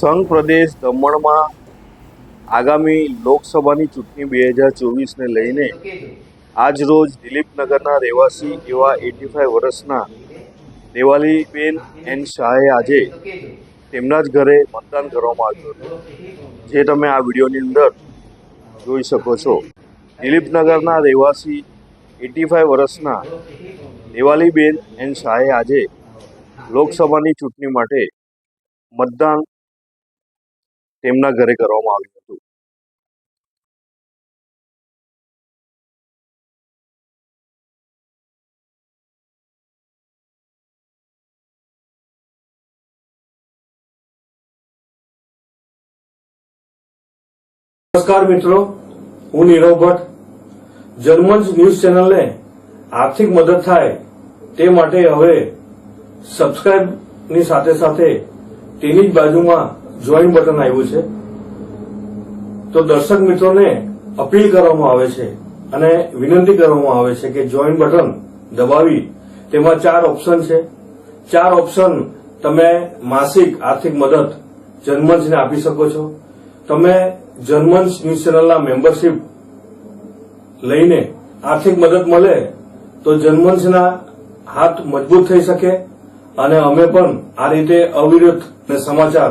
સંઘ પ્રદેશ દમણમાં આગામી લોકસભાની ચૂંટણી બે હજાર ચોવીસને લઈને આજરોજ દિલીપનગરના રહેવાસી એવા એટી ફાઇવ વર્ષના દેવાલીબેન એન શાહે આજે તેમના જ ઘરે મતદાન કરવામાં આવ્યું હતું. જે તમે આ વિડીયોની અંદર જોઈ શકો છો. દિલીપનગરના રહેવાસી એટી ફાઇવ વર્ષના દેવાલીબેન એન શાહે આજે લોકસભાની ચૂંટણી માટે મતદાન તેમના ઘરે કરવામાં આવ્યું હતું. નમસ્કાર મિત્રો, હું નીરવ ભટ્ટ. જર્મન્સ ન્યૂઝ ચેનલને આર્થિક મદદ થાય તે માટે હવે સબસ્ક્રાઇબની સાથે સાથે તેની જ બાજુમાં જોઈન બટન આવ્યું છે. તો દર્શક મિત્રોને અપીલ કરવામાં આવે છે અને વિનંતી કરવામાં આવે છે કે જોઈન બટન દબાવી. તેમાં ચાર ઓપ્શન છે. ચાર ઓપ્શન તમે માસિક આર્થિક મદદ જર્મન્સને આપી શકો છો. તમે જર્મન્સ ન્યૂઝ ચેનલના મેમ્બરશીપ લઈને આર્થિક મદદ મળે તો જર્મન્સના હાથ મજબૂત થઈ શકે. અને અમે પણ આ રીતે અવિરત ને સમાચાર